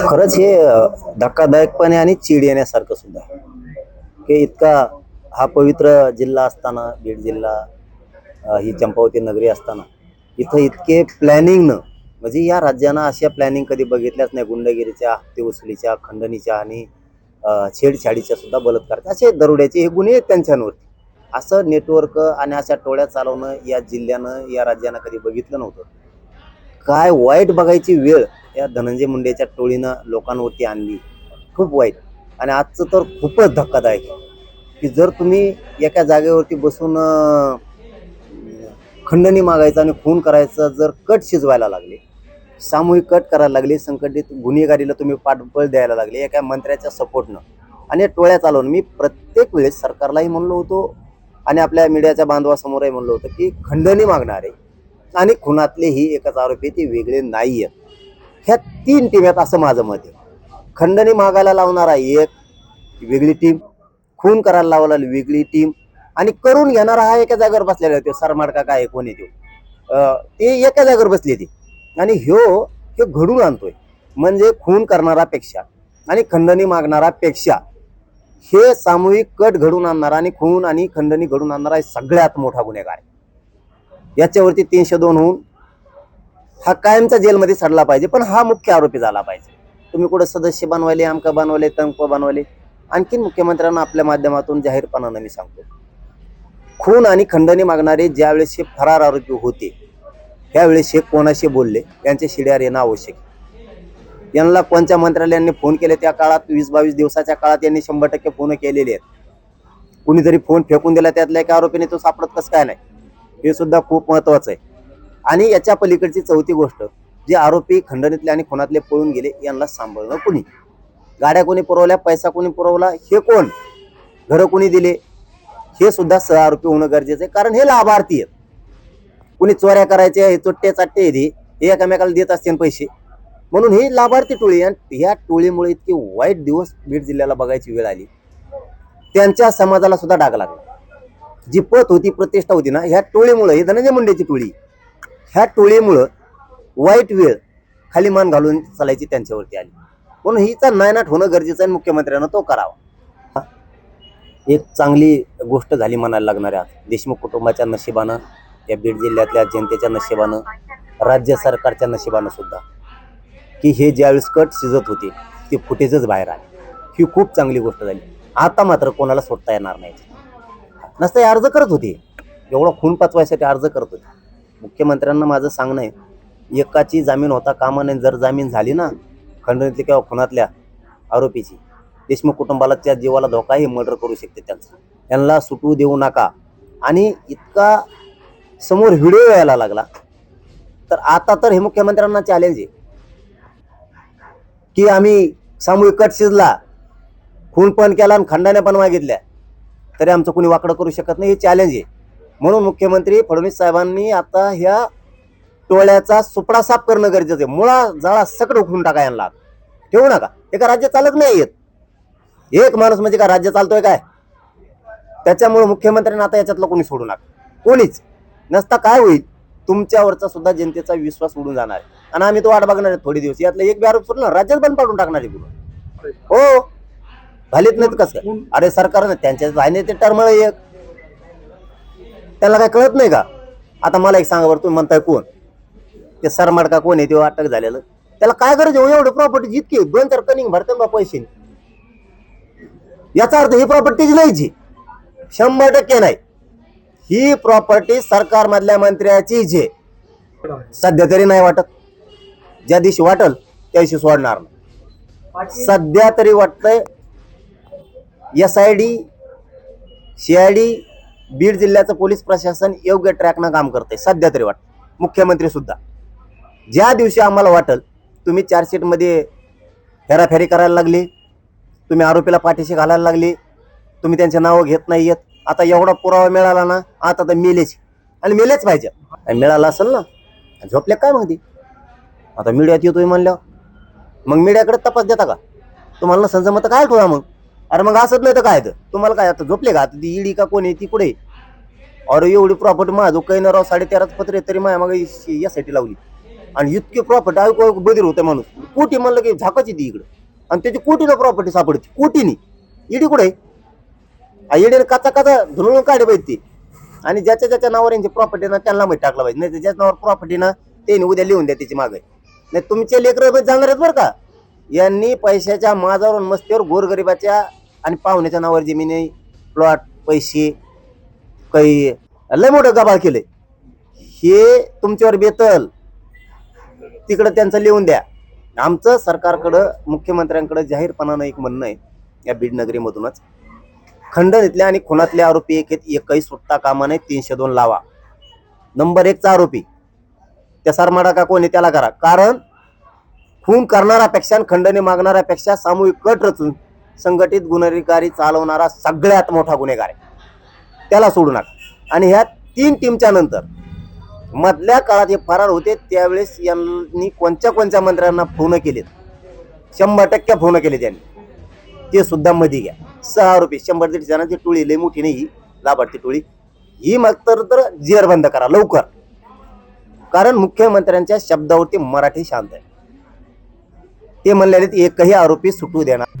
खरंच हे धक्कादायकपणे आणि चीड येण्यासारखं सुद्धा. आहे की इतका हा पवित्र जिल्हा असताना बीड जिल्हा ही चंपावती नगरी असताना इथं इतके प्लॅनिंगनं म्हणजे या राज्यानं अशा प्लॅनिंग कधी बघितल्याच नाही. गुंडगिरीच्या हत्ती वसुलीच्या खंडणीच्या आणि छेडछाडीच्या सुद्धा बलात्कार. असे दरोड्याचे हे गुन्हे आहेत त्यांच्यावरती. असं नेटवर्क आणि अशा टोळ्या चालवणं या जिल्ह्यानं या राज्यानं कधी बघितलं नव्हतं. काय वाईट बघायची वेळ या धनंजय मुंडेच्या टोळीनं लोकांवरती आणली. खूप वाईट. आणि आजचं तर खूपच धक्कादायक की जर तुम्ही एका जागेवरती बसून खंडणी मागायचं आणि खून करायचं जर कट शिजवायला लागले सामूहिक कट करायला लागले संकटित गुन्हेगारीला तुम्ही पाठबळ द्यायला लागले एका मंत्र्याच्या सपोर्टनं आणि टोळ्या चालवून मी प्रत्येक वेळेस सरकारलाही म्हणलो होतो आणि आपल्या मीडियाच्या बांधवासमोरही म्हणलो होतं की खंडणी मागणारे आणि खुनातले ही एकच आरोपी ते वेगळे नाही आहेत ह्या तीन टीम आहेत असं माझं मत आहे. खंडणी मागायला लावणारा एक वेगळी टीम खून करायला लावला वेगळी टीम आणि करून घेणारा हा एका जागेवर बसलेला होतो सरमाडका काय कोण आहे ते? एका जागेवर बसले ते. आणि ह्यो हे घडून आणतोय. म्हणजे खून करणारापेक्षा आणि खंडणी मागणारापेक्षा हे सामूहिक कट घडून आणणारा आणि खून आणि खंडणी घडून आणणारा हे सगळ्यात मोठा गुन्हेगार आहे. याच्यावरती तीनशे दोन होऊन हा कायमचा जेलमध्ये सडला पाहिजे पण हा मुख्य आरोपी झाला पाहिजे. तुम्ही कुठं सदस्य बनवायले आमका बनवले तंक बनवले आणखीन मुख्यमंत्र्यांना आपल्या माध्यमातून जाहीरपणानं मी सांगतो. खून आणि खंडणी मागणारे ज्यावेळेस हे फरार आरोपी होते त्यावेळेस हे कोणाशी बोलले त्यांचे शिड्यार येणं आवश्यक यांना कोणत्या मंत्रालयांनी फोन केले त्या काळात वीस बावीस दिवसाच्या काळात यांनी शंभर टक्के फोन केलेले आहेत. कुणीतरी फोन फेकून दिला त्यातल्या एका आरोपीने तो सापडत कसं काय नाही? हे सुद्धा खूप महत्वाचं आहे. आणि याच्या पलीकडची चौथी गोष्ट जे आरोपी खंडणीतले आणि खुनातले पळून गेले यांना सांभाळणं कुणी? गाड्या कोणी पुरवल्या पैसा कोणी पुरवला हे कोण? घरं कोणी दिले? हे सुद्धा सह आरोपी होणं गरजेचं आहे कारण हे लाभार्थी आहेत. कुणी चोऱ्या करायचे हे चोट्टे चाट्टे हे. एकामेकाला एकमेकाला देत असतील पैसे. म्हणून ही लाभार्थी टोळी आणि ह्या टोळीमुळे इतके वाईट दिवस बीड जिल्ह्याला बघायची वेळ आली. त्यांच्या समाजाला सुद्धा डाग लागला. जी पत होती प्रतिष्ठा होती ना ह्या टोळीमुळं ही धनंजय मुंडेची टोळी. ह्या टोळीमुळं वाईट वेळ खाली मान घालून चालायची त्यांच्यावरती आली. म्हणून हिचा नायनाट होणं गरजेचं आहे आणि मुख्यमंत्र्यांना तो करावा. एक चांगली गोष्ट झाली म्हणायला लागणाऱ्या देशमुख कुटुंबाच्या नशिबानं या बीड जिल्ह्यातल्या जनतेच्या नशिबानं राज्य सरकारच्या नशिबानं सुद्धा. की हे ज्यावेळेस कट शिजत होते ते फुटेजच बाहेर आले. ही खूप चांगली गोष्ट झाली. आता मात्र कोणाला सोडता येणार नाही. नसता हे अर्ज करत होते. एवढा खून पाचवायसाठी अर्ज करत होते. मुख्यमंत्र्यांना माझं सांगणं आहे एकाची जामीन होता कामा नाही जर जामीन झाली ना खंडणीतली किंवा खुनातल्या आरोपीची देशमुख कुटुंबाला त्या जीवाला धोकाही मर्डर करू शकते त्यांचा. त्यांना सुटू देऊ नका. आणि इतका समोर व्हिडिओ यायला लागला. तर आता तर हे मुख्यमंत्र्यांना चॅलेंज आहे. की आम्ही सामूहिक कट शिजला खून पण केला आणि खंडाने पण मागितल्या तरी आमचं कोणी वाकडं करू शकत नाही हे चॅलेंज आहे. म्हणून मुख्यमंत्री फडणवीस साहेबांनी आता ह्या टोळ्याचा सुपडा साफ करणं गरजेचं आहे. मुळा जाळा सकट उखडून टाका यांना. ठेवू नका. हे का राज्य चालत नाही येत? एक माणूस म्हणजे का राज्य चालतोय काय? त्याच्यामुळे मुख्यमंत्र्यांना आता याच्यातलं कोणी सोडू नका. कोणीच. नसता काय होईल? तुमच्यावरचा सुद्धा जनतेचा विश्वास उडून जाणार आहे. आणि आम्ही तो वाट बघणार आहे थोडे दिवस. यातलं एक बी आरोप सुटला राज्यात बंद पाडून टाकणार आहे हो. घालीत नाहीत कसं? अरे सरकारनं त्यांच्या आहे ते टर्मळ एक. त्याला काय कळत नाही का? आता मला एक सांगा बरं तुम्ही म्हणताय कोण? ते सरमाड का कोण आहे तेव्हा अटक झालेलं? त्याला काय गरज आहे हो एवढं प्रॉपर्टी जितकी? दोन चार कनिंग भरते बा पैसे. याचा अर्थ ही प्रॉपर्टीच नाहीची शंभर टक्के नाही. ही प्रॉपर्टी सरकार मधल्या मंत्र्याची आहे. सध्या तरी नाही वाटत. ज्या दिवशी वाटल त्या दिवशी सोडणार नाही. सध्या तरी वाटतंय S I D C I D Beed जिल्ह्याचं पोलीस प्रशासन योग्य ट्रॅकनं काम करते सध्या तरी वाटतं. मुख्यमंत्री सुद्धा. ज्या दिवशी आम्हाला वाटल तुम्ही चार्जशीटमध्ये हेराफेरी करायला लागली तुम्ही आरोपीला पाठीशी घालायला लागली तुम्ही त्यांचे नावं घेत नाही येत आता एवढा पुरावा मिळाला ना आता तर मेलेच. आणि मेलेच पाहिजे. आणि मिळाला असेल ना झोपले काय मग ती? आता मीडियात येतोय म्हणल्यावर. मग मीडियाकडे तपास देता का? तुम्हाला समजा जमत तर काय ठेवा मग अरे मग असत नाही तर काय तर? तुम्हाला काय आता झोपले का? आता ती इडी का कोण आहे ती कुठे अरे एवढी प्रॉपर्टी माझं काही ना राव साडे तेराच पत्र तरी माझ्या मग यासाठी लावली. आणि इतके प्रॉपर्टी ऐकू बधीर होते माणूस. कोटी म्हणलं की झाकाची ती इकडं. आणि त्याची कोटीनं प्रॉपर्टी सापडते. कोटीनी. इडी कुठे इडीने काचा काचा धुळून काढे पाहिजे ती. आणि ज्याच्या ज्याच्या नावावर यांची प्रॉपर्टी ना त्यांना माहिती टाकलं पाहिजे नाही तर ज्याच्या नावावर प्रॉपर्टी ना त्यांनी उद्या लिहून द्या त्याची मागे. नाही तुमचे लेकर जाणार आहेत बरं का? यांनी पैशाच्या माझावरून मस्तीवर गोरगरिबाच्या आणि पाहुण्याच्या नावावर जमिनी प्लॉट पैसे काही लय मोठं गबाळ केलंय. हे तुमच्यावर बेतल. तिकडं त्यांचं लिहून द्या. आमचं सरकारकडं मुख्यमंत्र्यांकडं जाहीरपणानं एक म्हणणं आहे या बीड नगरीमधूनच. खंडणीतल्या आणि खुनातले आरोपी एक आहेत एकही सुट्टा कामा नाही तीनशे दोन लावा. नंबर एकचा आरोपी. त्या सरमाडा का कोणी त्याला करा. कारण खून करणाऱ्यापेक्षा आणि खंडणी मागणाऱ्यापेक्षा सामूहिक कट रचून संघटित गुन्हेगारी चालवणारा सगळ्यात मोठा गुन्हेगार आहे. त्याला सोडू नका आणि ह्या तीन टीमच्या नंतर मधल्या काळात हे फरार होते त्यावेळेस यांनी कोणत्या कोणत्या मंत्र्यांना फोन केलेत? शंभर टक्के फोन केले त्यांनी ते सुद्धा मध्ये घ्या. सहा आरोपी शंभर दीड जणांची टोळी लई मोठी नाही ही. लाभार्थी टोळी. ही मग तर तर जेरबंद करा लवकर. कारण मुख्यमंत्र्यांच्या शब्दावरती मराठी शांत आहे. ते म्हणलेले एकही आरोपी सुटू देणार